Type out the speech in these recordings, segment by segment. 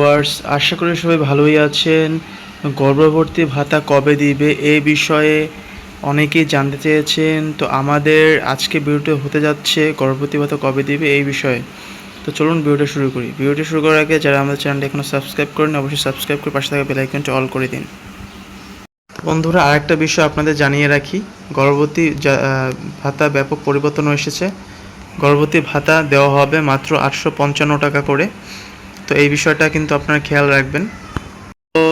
Viewers আশা করি সবাই ভালোই আছেন। গর্ভবতী ভাতা কবে দিবে এই বিষয়ে অনেকেই জানতে চেয়েছেন। তো আমাদের আজকে ভিডিওটা হতে যাচ্ছে গর্ভবতী ভাতা কবে দিবে এই বিষয়ে। তো চলুন ভিডিওটা শুরু করি। ভিডিওটা শুরু করার আগে যারা আমাদের চ্যানেলটা এখনও সাবস্ক্রাইব করেন অবশ্যই সাবস্ক্রাইব করে পাশে থাকা বেল আইকনটা অল করে দিন। বন্ধুরা, আরেকটা বিষয় আপনাদের জানিয়ে রাখি। গর্ভবতী ভাতা ব্যাপক পরিবর্তন এসেছে। গর্ভবতী ভাতা দেওয়া হবে মাত্র আটশো পঞ্চান্ন টাকা করে। তো এই বিষয়টা কিন্তু আপনারা খেয়াল রাখবেন। তো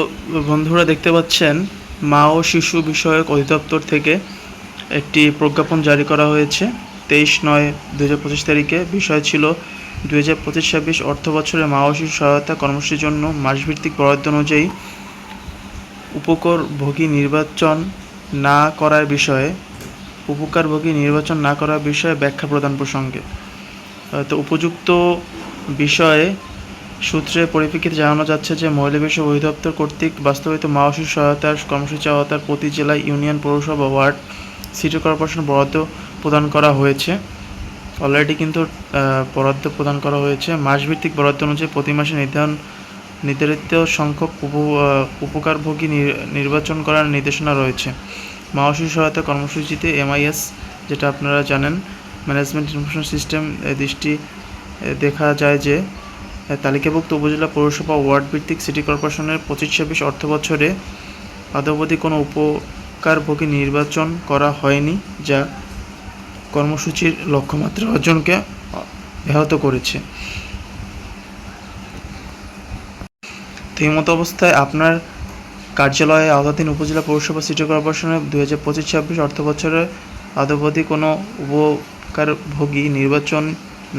বন্ধুরা দেখতে পাচ্ছেন, মা ও শিশু বিষয়ক অধিদপ্তর থেকে একটি প্রজ্ঞাপন জারি করা হয়েছে। তেইশ নয় দু পঁচিশ তারিখে। বিষয় ছিল দু হাজার পঁচিশ ছাব্বিশ অর্থ বছরে মা ও শিশু সহায়তা কর্মসূচির জন্য মাসভিত্তিক বরাদ্দ অনুযায়ী উপকরভোগী নির্বাচন না করার বিষয়ে, উপকারভোগী নির্বাচন না করার বিষয়ে ব্যাখ্যা প্রদান প্রসঙ্গে। তো উপযুক্ত বিষয়ে সূত্রের পরিপ্রেক্ষিতে জানানো যাচ্ছে যে, মহিলা বিষয় অধিদপ্তর কর্তৃক বাস্তবায়িত মা শিশু সহায়তার কর্মসূচি আওতার প্রতি জেলায় ইউনিয়ন পৌরসভা ওয়ার্ড সিটি কর্পোরেশন বরাদ্দ প্রদান করা হয়েছে। অলরেডি কিন্তু বরাদ্দ প্রদান করা হয়েছে। মাসভিত্তিক বরাদ্দ অনুযায়ী প্রতি মাসে নির্ধারণ, নির্ধারিত সংখ্যক উপ উপকারভোগী নির- নির্বাচন করার নির্দেশনা রয়েছে। মা শিশু সহায়তা কর্মসূচিতে এমআইএস, যেটা আপনারা জানেন, ম্যানেজমেন্ট ইনফরমেশন সিস্টেম দৃষ্টি দেখা যায় যে তালিকাভুক্ত উপজেলা পৌরসভা ওয়ার্ড ভিত্তিক সিটি কর্পোরেশনের পঁচিশ ছাব্বিশ অর্থ বছরে আদবধি কোনো উপকারভোগী নির্বাচন করা হয়নি, যা কর্মসূচির লক্ষ্যমাত্রা অর্জনকে ব্যাহত করেছে। তো এই মতো অবস্থায় আপনার কার্যালয়ে আওতাধীন উপজেলা পৌরসভা, সিটি কর্পোরেশনের দুই হাজার পঁচিশ ছাব্বিশ অর্থ বছরে আদবধি কোনো উপকারভোগী নির্বাচন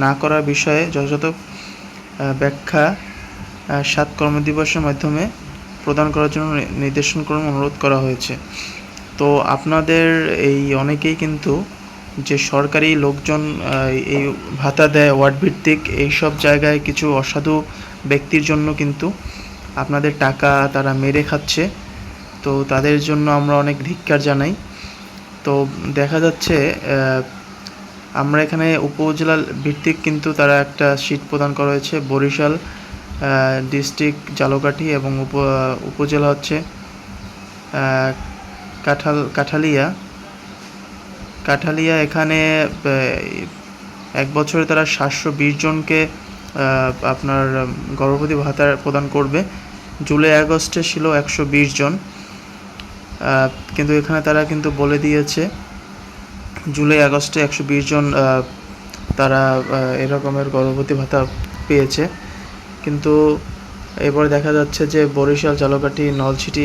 না করার বিষয়ে যথাযথ ব্যাখ্যা সাত কর্মদিবসের মাধ্যমে প্রদান করার জন্য নির্দেশনক্রম অনুরোধ করা হয়েছে। তো আপনাদের এই অনেকেই কিন্তু যে সরকারি লোকজন এই ভাতা দেয়, ওয়ার্ড ভিত্তিক, এইসব জায়গায় কিছু অসাধু ব্যক্তির জন্য কিন্তু আপনাদের টাকা তারা মেরে খাচ্ছে। তো তাদের জন্য আমরা অনেক ধিক্কার জানাই। তো দেখা যাচ্ছে আমরা এখানে উপজেলা ভিত্তিক কিন্তু তারা একটা সিট প্রদান করা হয়েছে। বরিশাল ডিস্ট্রিক্ট জালকাঠি এবং উপ উপজেলা হচ্ছে কাঁঠাল, কাঠালিয়া। কাঠালিয়া এখানে এক বছরে তারা সাতশো বিশ জনকে আপনার গর্ভবতী ভাতা প্রদান করবে। জুলাই, আগস্টে ছিল একশো বিশ জন। কিন্তু এখানে তারা কিন্তু বলে দিয়েছে জুলাই, আগস্টে একশো বিশ জন তারা এরকমের গর্ভবতী ভাতা পেয়েছে। কিন্তু এবার দেখা যাচ্ছে যে বরিশাল, জালকাঠি, নলছিটি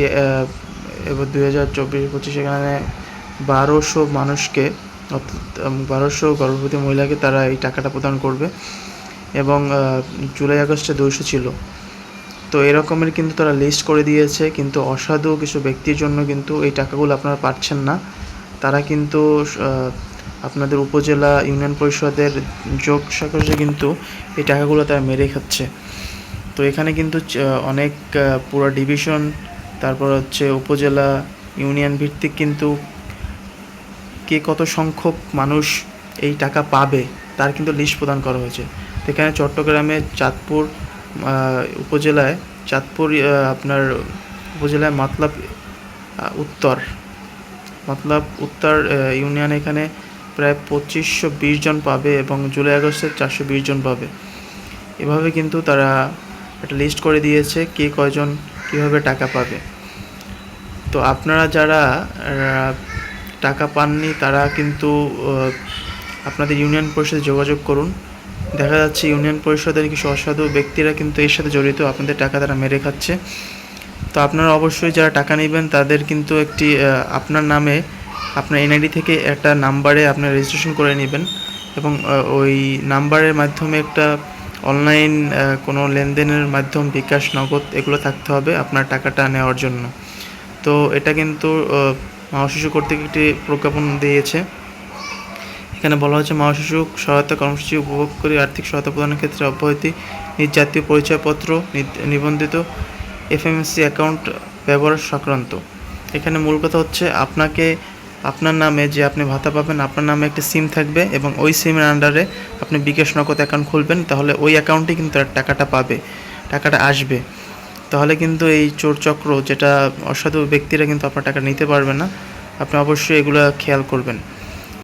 এবার দুই হাজার চব্বিশ, পঁচিশ, এখানে বারোশো মানুষকে বারোশো গর্ভবতী মহিলাকে তারা এই টাকাটা প্রদান করবে। এবং জুলাই, আগস্টে দুইশো ছিল। তো এরকমের কিন্তু তারা লিস্ট করে দিয়েছে, কিন্তু অসাধু কিছু ব্যক্তির জন্য কিন্তু এই টাকাগুলো আপনারা পাচ্ছেন না। তারা কিন্তু আপনাদের উপজেলা ইউনিয়ন পরিষদের যোগ সাকসে কিন্তু এই টাকাগুলো তারা মেরে খাচ্ছে। তো এখানে কিন্তু অনেক পুরো ডিভিশন, তারপর হচ্ছে উপজেলা ইউনিয়ন ভিত্তিক কিন্তু কে কত সংখ্যক মানুষ এই টাকা পাবে, তার কিন্তু লিস্ট প্রদান করা হয়েছে। এখানে চট্টগ্রামে চাঁদপুর উপজেলায়, চাঁদপুর আপনার উপজেলায় মতলব উত্তর। মতলব উত্তর ইউনিয়ন এখানে প্রায় পঁচিশশো বিশ জন পাবে এবং জুলাই আগস্টে চারশো বিশ জন পাবে। এভাবে কিন্তু তারা একটা লিস্ট করে দিয়েছে কে কয়জন কীভাবে টাকা পাবে। তো আপনারা যারা টাকা পাননি তারা কিন্তু আপনাদের ইউনিয়ন পরিষদে যোগাযোগ করুন। দেখা যাচ্ছে ইউনিয়ন পরিষদের কিছু অসাধু ব্যক্তিরা কিন্তু এর সাথে জড়িত, আপনাদের টাকা তারা মেরে খাচ্ছে। তো আপনারা অবশ্যই যারা টাকা নেবেন তাদের কিন্তু একটি আপনার নামে আপনার এনআইডি থেকে একটা নাম্বারে আপনার রেজিস্ট্রেশন করে নেবেন এবং ওই নাম্বারের মাধ্যমে একটা অনলাইন কোনো লেনদেনের মাধ্যম বিকাশ নগদ এগুলো থাকতে হবে আপনার টাকাটা নেওয়ার জন্য। তো এটা কিন্তু আহ, মা শিশু কর্তৃক একটি প্রজ্ঞাপন দিয়েছে। এখানে বলা হয়েছে মা শিশু সহায়তা কর্মসূচি উপভোগ করে আর্থিক সহায়তা প্রদানের ক্ষেত্রে অব্যাহতি নিজ জাতীয় পরিচয়পত্র নিবন্ধিত এফএমএসসি অ্যাকাউন্ট ব্যবহার সংক্রান্ত। এখানে মূল কথা হচ্ছে আপনাকে, আপনার নামে যে আপনি ভাতা পাবেন, আপনার নামে একটা সিম থাকবে এবং ওই সিমের আন্ডারে আপনি বিকাশ নগদ অ্যাকাউন্ট খুলবেন, তাহলে ওই অ্যাকাউন্টে কিন্তু টাকাটা পাবে, টাকাটা আসবে। তাহলে কিন্তু এই চোর চক্র যেটা অসাধু ব্যক্তিরা কিন্তু আপনার টাকা নিতে পারবে না। আপনি অবশ্যই এগুলো খেয়াল করবেন।